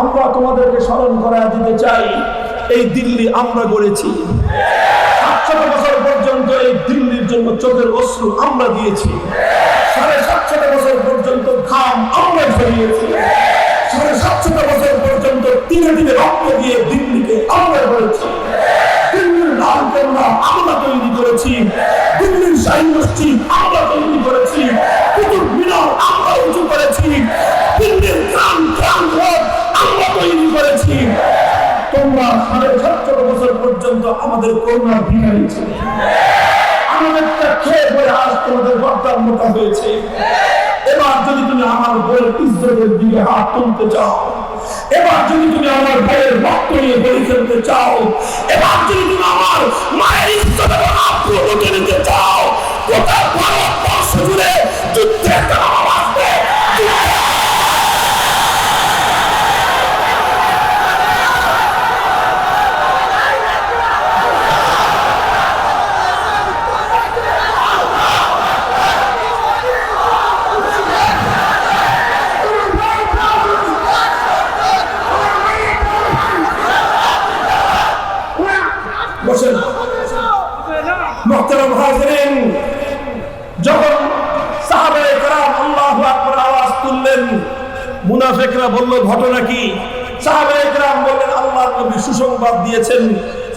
আমরা তোমাদেরকে স্মরণ করা দিতে চাই, এই দিল্লি আমরা গড়েছি। সাতশত বছর পর্যন্ত এই দিল্লির জন্য চোখের অশ্রু আমরা দিয়েছি। সাড়ে সাতশত বছর পর্যন্ত ঘাম আমরা ঝরিয়েছি সাড়ে সাতশত বছর পর্যন্ত তিনে দিনে রক্ত দিয়ে দিল্লিকে আমরা করেছি দিল্লির লাল আমরা তৈরি করেছি। দিল্লির মসজিদ আমরা আমাদের করোনার ভিখারি ছিলে আমাদেরটা খেয়ে আজ তোমাদের বর্তার মোটা হয়েছে। এবার যদি তুমি আমার বইয়ের ইজ্জতের দিকে হাত তুলতে চাও, এবার যদি তুমি আমার ভাইয়ের রক্ত নিয়ে বলি ফেলতে চাও, এবার যদি তুমি আমার মায়ের ইজ্জতের হাত তুলে নিতে চাও গোটা ভারতবর্ষ জুড়ে যুদ্ধের আওয়াজ আসবে? সাবেকরা বলল, ঘটনা কি? সাহাবেকরাম বললেন, আল্লাহর নবী সুসংবাদ দিয়েছেন।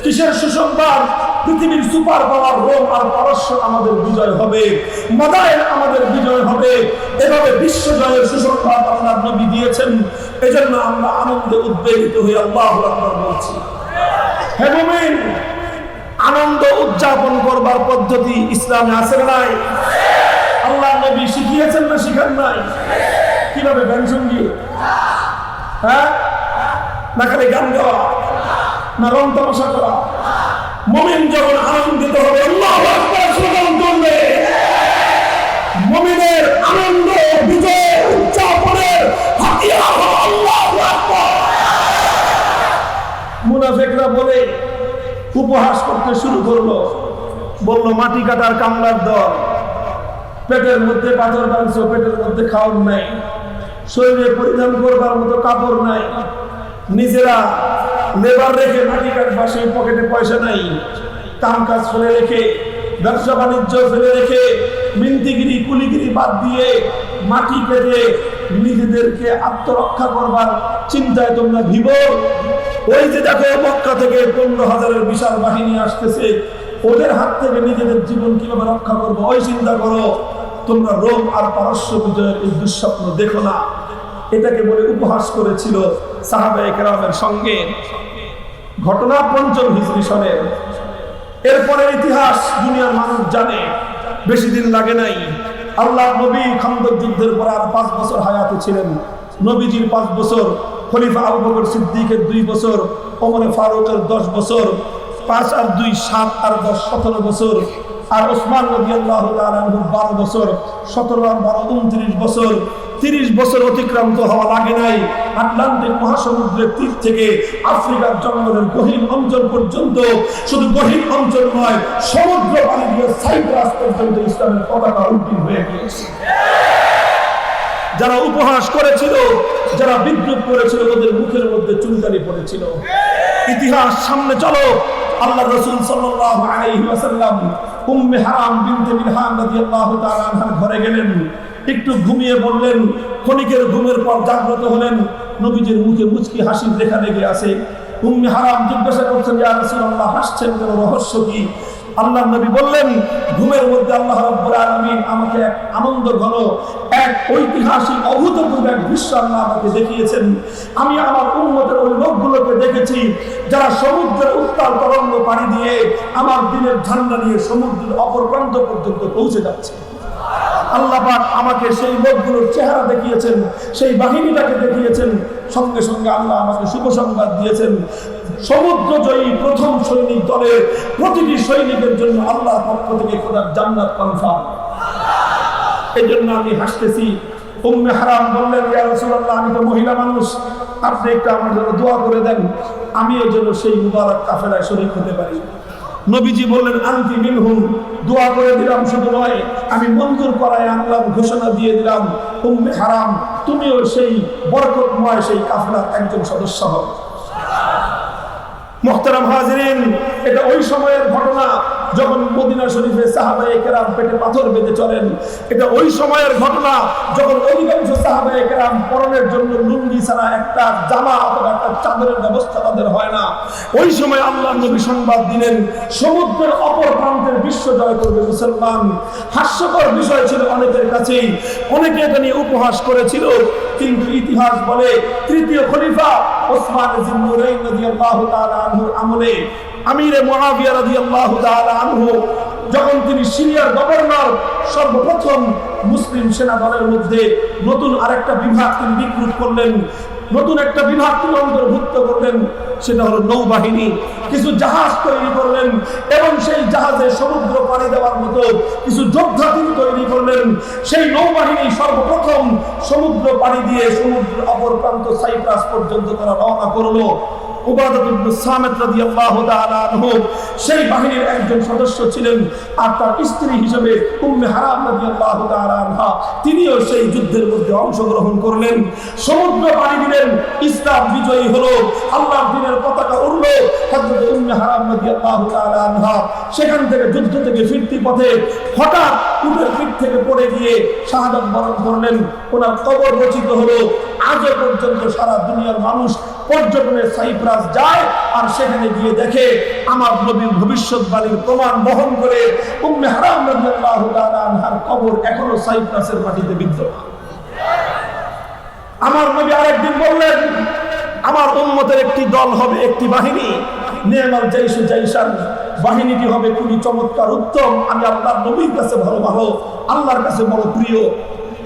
কিসের সুসংবাদ? পৃথিবীর সুপার পাওয়ার রোম আর পারস্য আমাদের বিজয় হবে। মাদায়ের আমাদের বিজয় হবে। এভাবে বিশ্ব জয়ের সুসংবাদ আল্লাহর নবী দিয়েছেন। এজন্য আমরা আনন্দে উদ্বেগিত হয়ে আল্লাহ আকবার বলছি। হে মুমিন, আনন্দ উদযাপন করবার পদ্ধতি ইসলামে আছে নাই? আল্লাহ নবী শিখিয়েছেন না শিখেন নাই? কীভাবে গান সঙ্গী? হ্যাঁ? না খালি গান গাওয়া, না রং তামাশা করা। মমিন যখন আনন্দিত হবে মমিনের আনন্দ বলে, উপহাস করতে শুরু করল। বলল, মাটি কাটার কামলার দল। পেটের মধ্যে পাথর মাংস পেটের মধ্যে খাওয়ার নাই। শরীরে পরিধান করবার মতো কাপড় নাই। নিজেরা লেবার রেখে মাটি কাটবা সেই পকেটে পয়সা নাই। কাম কাজ ফেলে রেখে, ব্যবসা বাণিজ্য ফেলে রেখে, মিন্তিগিরি, কুলিগিরি বাদ দিয়ে মাটি কেটে নিজেদেরকে আত্মরক্ষা করবার চিন্তায় তোমরা ভিব ওই যে দেখো মক্কা থেকে পনেরো হাজারের বিশাল বাহিনী আসতেছে। ওদের হাত থেকে নিজেদের জীবন কীভাবে রক্ষা করব, ওই চিন্তা করো। তোমরা রোম আর পারস্য বিজয়ের এই দুঃস্বপ্ন দেখো না। এটাকে বলে উপহাস করেছিল সাহাবা একরামের সঙ্গে। ঘটনা পঞ্চম হিজরি সনের এরপরে ইতিহাস দুনিয়ার মানুষ জানে, বেশি দিন লাগে নাই। আল্লাহ নবী খন্দক যুদ্ধের পর আর পাঁচ বছর হায়াতে ছিলেন। নবীজির পাঁচ বছর, খলিফা আবু বকর সিদ্দিকের দুই বছর, ওমরে ফারুকের দশ বছর, পাঁচ আর দুই, সাত আর দশ, সতেরো বছর। আর ওসমান নবী আল্লাহ বারো বছর, সতেরো আর বারো উনত্রিশ বছর, তিরিশ বছর অতিক্রান্ত হওয়া লাগে নাই। আটলান্টিক মহাসমুদ্রের তীর থেকে আফ্রিকার জঙ্গলের গহীন অঞ্চল পর্যন্ত, শুধু গহীন অঞ্চল নয়, সমুদ্র পানি দিয়ে সাইপ্রাস পর্যন্ত ইসলামের পতাকা উল্টিন হয়ে গিয়েছে। যারা উপহাস করেছিল, যারা বিদ্রুপ করেছিল, ওদের মুখের মধ্যে চুলকানি পড়েছিল। ইতিহাস সামনে চলো আল্লাহ রসুল ওয়াসাল্লাম উম্মে হারাম বিনতে মিনহান রাদিয়াল্লাহু তাআলা আনহার ঘরে গেলেন। একটু ঘুমিয়ে বললেন, ক্ষণিকের ঘুমের পর জাগ্রত হলেন। নবীজির মুখে মুচকি হাসির দেখা লেগে আছে। উম্মে হারাম জিজ্ঞাসা করছেন, ইয়া রাসূলুল্লাহ, হাসছেন কেন? রহস্য কি? আল্লাহ নবী বললেন, ঘুমের মধ্যে আল্লাহ রাব্বুল আলামিন আমাকে এক আনন্দ ঘন এক ঐতিহাসিক, অভূতপূর্ব এক দৃশ্য আল্লাহ আমাকে দেখিয়েছেন। আমি আমার উন্মতের ওই লোকগুলোকে দেখেছি, যারা সমুদ্রের উত্তাল তরঙ্গ পাড়ি দিয়ে আমার দিনের ঝান্ডা নিয়ে সমুদ্রের অপর প্রান্ত পর্যন্ত পৌঁছে যাচ্ছে। আল্লাহ পাক আমাকে সেই লোকগুলোর চেহারা দেখিয়েছেন, সেই বাহিনীটাকে দেখিয়েছেন, সঙ্গে সঙ্গে আল্লাহ আমাকে শুভ সংবাদ দিয়েছেন। সমুদ্র জয়ী প্রথম সৈনিক দলের প্রতিটি সৈনিকের জন্য আল্লাহ পক্ষ থেকে খোদার জান্নাত কনফার্ম। এই জন্য আমি হাসতেছি। উম্মে হারাম বললেন, ইয়া রাসূলুল্লাহ, আমি তো মহিলা মানুষ। আপনি একটু আমার জন্য দোয়া করে দেন। আমিও যেন সেই মুবারক কাফেলায় শরীক হতে পারি। নবীজি বললেন, আনতি মিনহুম। দোয়া করে দিলাম শুধু নয়, আমি মঞ্জুর করায় আনলাম, ঘোষণা দিয়ে দিলাম, উম্মে হারাম। তুমিও সেই বরকতময় সেই কাফেলার একজন সদস্য হবে মোহতারাম হাজরিন, এটা ওই সময়ের ঘটনা। যখন মদিনা শরীফে সাহাবায়ে কেরাম পেটে পাথর বেঁধে চলেন, এটা ওই সময়ের ঘটনা, যখন অধিকাংশ সাহাবায়ে কেরাম পরনের জন্য লুঙ্গি ছাড়া একটা জামা অথবা একটা চাদরের ব্যবস্থা তাদের হয় না। ওই সময় আল্লাহ নবী সংবাদ দিলেন, সমুদ্রের অপর প্রান্তের বিশ্ব জয় করবে মুসলমান। হাস্যকর বিষয় ছিল অনেকের কাছেই। অনেকে এটা নিয়ে উপহাস করেছিল কিন্তু ইতিহাস বলে তৃতীয় খলিফা ওসমান জিন্নুরাইন রাদিয়াল্লাহু তাআলা আনহুর আমলে আমিরে মুআবিয়া রাদিয়াল্লাহু তাআলা আনহু যখন তিনি সিরিয়ার গভর্নর সর্বপ্রথম মুসলিম সেনা দলের মধ্যে নতুন আরেকটা বিভাগ তিনি রিক্রুট করলেন। নতুন একটা বিভাগ তিনি অন্তর্ভুক্ত করলেন, সেটা হলো নৌবাহিনী। কিছু জাহাজ তৈরি করলেন এবং সেই জাহাজে সমুদ্র পাড়ি দেওয়ার মতো কিছু যোদ্ধা তিনি তৈরি করলেন। সেই নৌবাহিনী সর্বপ্রথম সমুদ্র পাড়ি দিয়ে সমুদ্র অপর প্রান্ত সাইপ্রাস পর্যন্ত তারা রওনা করল। সেই বাহিনীর একজন সদস্য ছিলেন আর তার স্ত্রী হিসেবে উম্মে হারাম আনহা, তিনিও সেই যুদ্ধের মধ্যে অংশগ্রহণ করলেন। সমুদ্র পাড়ি দিলেন, ইসলাম বিজয়ী হলো, আল্লাহর দিনের পতাকা উড়লো উম্মে হারাম আনহা সেখান থেকে যুদ্ধ থেকে ফিরতি পথে হঠাৎ উটের পিঠ থেকে পড়ে গিয়ে শাহাদাত বরণ করলেন। ওনার কবর রচিত হলো, আজও পর্যন্ত সারা দুনিয়ার মানুষ পর্যটনে সাইপ্রাস যায় আর সেখানে গিয়ে দেখে আমার নবীর ভবিষ্যৎবাণীর প্রমাণ বহন করে উম্মে কবর এখনও সাইপ্রাসের মাটিতে বিদ্যমান। আমার নবী আরেকদিন বললেন, আমার উম্মতের একটি দল হবে একটি বাহিনী। নেমাল জাইসু জাইসান বাহিনীটি হবে খুবই চমৎকার, উত্তম। আমি আল্লাহর নবীর কাছে ভালো ভালো, আল্লাহর কাছে বড় প্রিয়।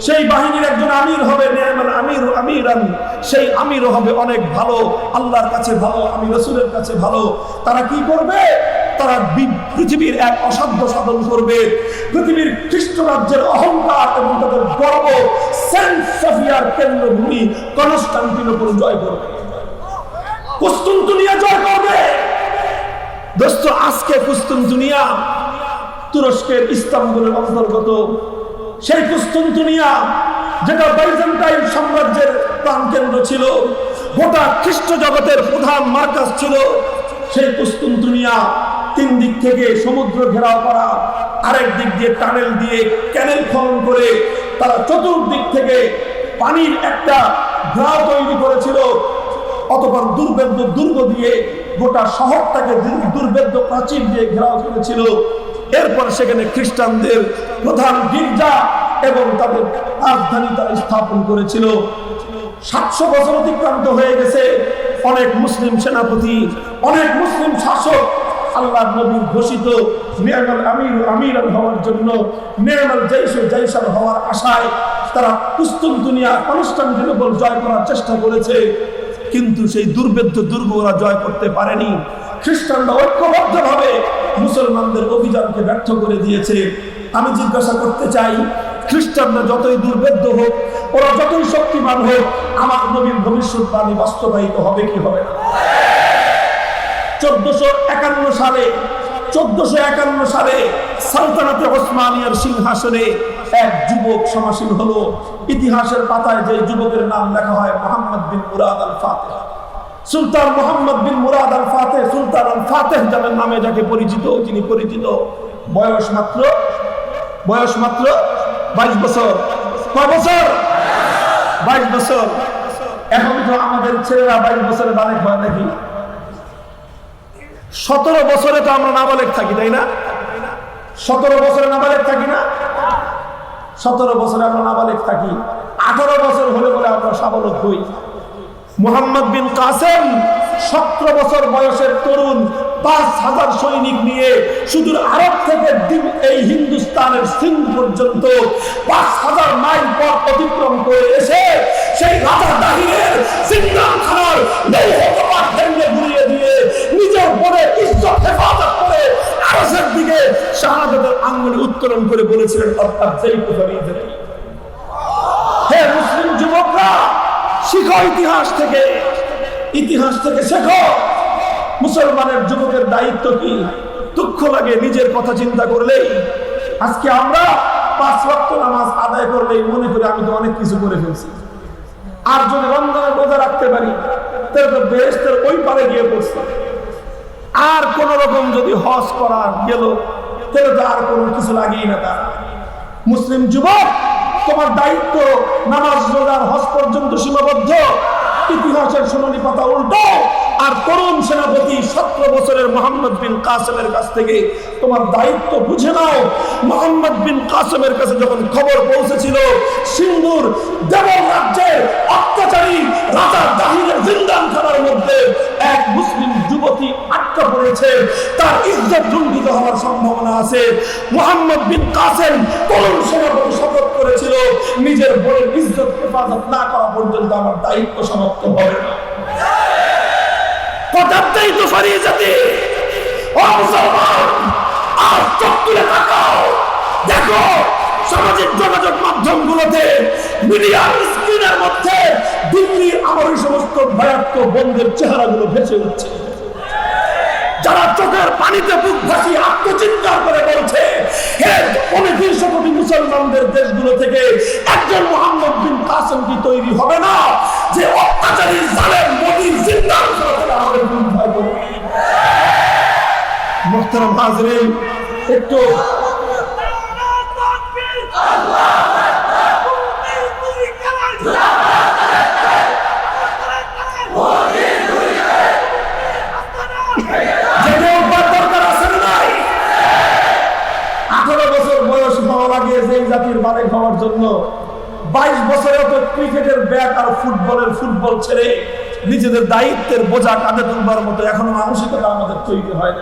সেই বাহিনীর একজন আমির হবে আমির, আমিরান। সেই আমিরও হবে অনেক ভালো, আল্লাহর কাছে ভালো, আমি রসুলের কাছে ভালো। তারা কি করবে? তারা পৃথিবীর এক অসাধ্য সাধন করবে। পৃথিবীর খ্রিস্ট রাজ্যের অহংকার এবং তাদের গর্ব সেন্ট সফিয়ার কেন্দ্রভূমি কনস্টান্টিনোপল জয় করবে। কুস্তুনতুনিয়া জয় করবে। দোস্ত, আজকে কুস্তুনতুনিয়া তুরস্কের ইস্তাম্বুলের অন্তর্গত সেই কুস্তুনতুনিয়া যেটা বাইজেন্টাইন সাম্রাজ্যের প্রাণকেন্দ্র ছিল, গোটা খ্রিস্ট জগতের প্রধান মার্কাস ছিল, সেই কুস্তুনতুনিয়া তিন দিক থেকে সমুদ্র ঘেরাও করা, আরেক দিক দিয়ে টানেল দিয়ে ক্যানেল খনন করে তারা চতুর্দিক থেকে পানির একটা গ্রাহ তৈরি করেছিল। অতপর দুর্বেদ্য দুর্গ দিয়ে গোটা শহরটাকে দুর্বেদ্য প্রাচীর দিয়ে ঘেরাও করেছিল। এরপর সেখানে খ্রিস্টানদের প্রধান গির্জা এবং তাদের রাজধানী তারা স্থাপন করেছিল। সাতশো বছর অতিক্রান্ত হয়ে গেছে। অনেক মুসলিম সেনাপতি, অনেক মুসলিম শাসক আল্লাহ নবীর ঘোষিত নিয়ামাল আমির আমিরান হওয়ার জন্য, নিয়ামাল জাইশ জাইসার হওয়ার আশায় তারা কুস্তুনতুনিয়া কনস্টান্টিনোপল জয় করার চেষ্টা করেছে। কিন্তু সেই দুর্বেদ্য দুর্গ ওরা জয় করতে পারেনি। খ্রিস্টানরা ঐক্যবদ্ধভাবে মুসলমানদের অভিযানকে ব্যর্থ করে দিয়েছে। আমি জিজ্ঞাসা করতে চাই, খ্রিস্টানরা যতই দুর্বেদ্য হোক, ওরা যতই শক্তিমান হোক, আমার নবীর ভবিষ্যৎবাণী বাস্তবায়িত হবে কি হবে না? চোদ্দশো একান্ন সালে, চোদ্দশো একান্ন সালে সালতানাতে ওসমানিয়ার সিংহাসনে এক যুবক সমাসীন হলো। ইতিহাসের পাতায় যে যুবকের নাম লেখা হয়, Mohammad bin Murad al Fateh Sultan Mohammad bin Murad al Fateh Sultan al Fateh যাদের নামে যাকে পরিচিত, যিনি পরিচিত। বয়স মাত্র? বয়স মাত্র? বাইশ বছর। কয় বছর? বাইশ বছর। এখন তো আমাদের ছেলেরা বাইশ বছরে বালেক হয় নাকি? সতেরো বছরে তো আমরা নাবালেক থাকি, তাই না? সতেরো বছরে নাবালেক থাকি না? সতেরো বছরে আমরা নাবালেক থাকি। আঠারো বছর হলে বলে আমরা সাবলক হই। মোহাম্মদ বিন কাসেম সতেরো বছর বয়সের তরুণ, পাঁচ হাজার সৈনিক নিয়ে সুদূর আরব থেকে এই হিন্দুস্তানের সিন্ধ পর্যন্ত পাঁচ হাজার মাইল পথ অতিক্রম করে এসে সেই রাজা দাহিরের সিংহাম খানার ঘুরিয়ে দিয়ে নিজের পরে ইজ্জত হেফাজত করে আরসের দিকে শাহাদাতের আঙ্গুলে উত্তোলন করে বলেছিলেন, অর্থাৎ যেই কুফরি যেই হে মুসলিম যুবকরা শিখো ইতিহাস থেকে। ইতিহাস থেকে শেখো। মুসলমানের যুবকের দায়িত্ব কি? দুঃখ লাগে নিজের কথা চিন্তা করলেই। আজকে আমরা পাঁচ ওয়াক্ত নামাজ আদায় করলেই মনে করি আমি তো অনেক কিছু করে ফেলছি। আর যদি রমজানের রোজা রাখতে পারি। তাহলে তো বেহেস্তের ওই পারে গিয়ে পড়ছে। আর কোন রকম যদি হজ করা গেল তাহলে তো আর কোনো কিছু লাগেই না তার। মুসলিম যুবক তোমার দায়িত্ব নামাজ রোজার হজ পর্যন্ত সীমাবদ্ধ। ইতিহাসের সোনালি পাতা উল্টো। আর তরুণ সেনাপতি সতেরো বছরের মোহাম্মদ বিন কাসেমের কাছ থেকে তোমার দায়িত্ব বুঝে নাও। মোহাম্মদ বিন কাসেমের কাছে যখন খবর পৌঁছেছিল, সিন্ধুর দেবল রাজ্যের অত্যাচারী রাজা দাহিরের জিন্দান খানার মধ্যে এক মুসলিম যুবতী আটকা পড়েছে। তার ইজ্জত লুণ্ঠিত হওয়ার সম্ভাবনা আছে। মোহাম্মদ বিন কাসেম তরুণ সেনাপতি শপথ করেছিল, নিজের বোনের ইজ্জত হেফাজত না করা পর্যন্ত আমার দায়িত্ব সমাপ্ত হবে না। কথাতেই তো সরিয়ে যেতে। ও মুসলমান, আর চোখ তুলে তাকাও। দেখো, সামাজিক যোগাযোগ মাধ্যমগুলোতে, মিডিয়ার স্ক্রিনের মধ্যে দিল্লির আমার সমস্ত ভয়াত্ম বন্ধের চেহারাগুলো ভেসে উঠছে। যারা চোখের পানিতে বুক ভাসিয়ে আত্মচিৎকার হওয়া লাগে যেই জাতির বালে খাওয়ার জন্য। বাইশ বছরে তো ক্রিকেটের ব্যাট আর ফুটবলের ফুটবল ছেড়ে নিজেদের দায়িত্বের বোঝা কাঁধে তুলবার মতো এখনও মানসিকতা আমাদের তৈরি হয়